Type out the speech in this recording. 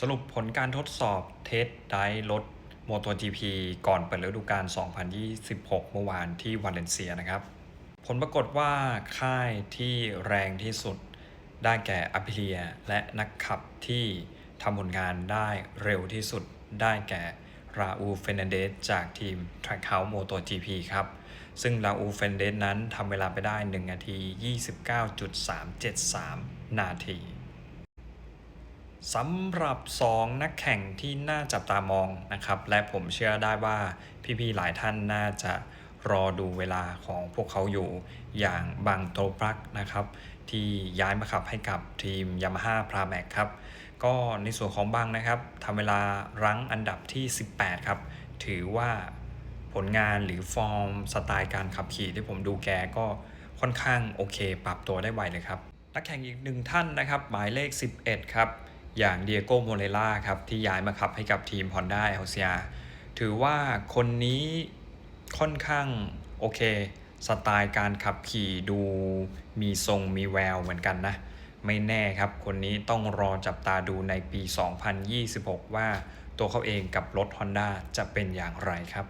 สรุปผลการทดสอบเทสได้รถ MotoGP ก่อนเปิดฤดูกาล 2026 เมื่อวานที่วาเลนเซียนะครับ ผลปรากฏว่าค่ายที่แรงที่สุดได้แก่อ p ิเลีย และนักขับที่ทำผลงานได้เร็วที่สุดได้แก่ราอูเฟนเดสจากทีม Trackhouse MotoGP ครับ ซึ่งราอูเฟนเดสนั้นทำเวลาไปได้ 1 นาที 29.373 นาที สำหรับ 2 นักแข่งที่น่าจับตามองนะครับ และผมเชื่อได้ว่าพี่ๆหลายท่านน่าจะรอดูเวลาของพวกเขาอยู่อย่างบางโตปรักนะครับ ที่ย้ายมาขับให้กับทีม Yamaha p r a m a c ครับ ก็ในส่วนของบางนะครับทำเวลารั้งอันดับที่ 18 ครับ ถือว่าผลงานหรือฟอร์มสไตล์การขับขี่ที่ผมดูแกก็ค่อนข้างโอเค ปรับตัวได้ไวเลยครับนักแข่งอีกหนึ่งท่านนะครับ หมายเลข 11 ครับ อย่างเดียโก้โมเรล่าครับที่ย้ายมาขับให้กับทีม Honda l c r ถือว่าคนนี้ค่อนข้างโอเค สไตล์การขับขี่ดูมีทรงมีแววเหมือนกันนะ ไม่แน่ครับคนนี้ต้องรอจับตาดูในปี 2026 ว่าตัวเขาเองกับรถ Honda จะเป็นอย่างไรครับ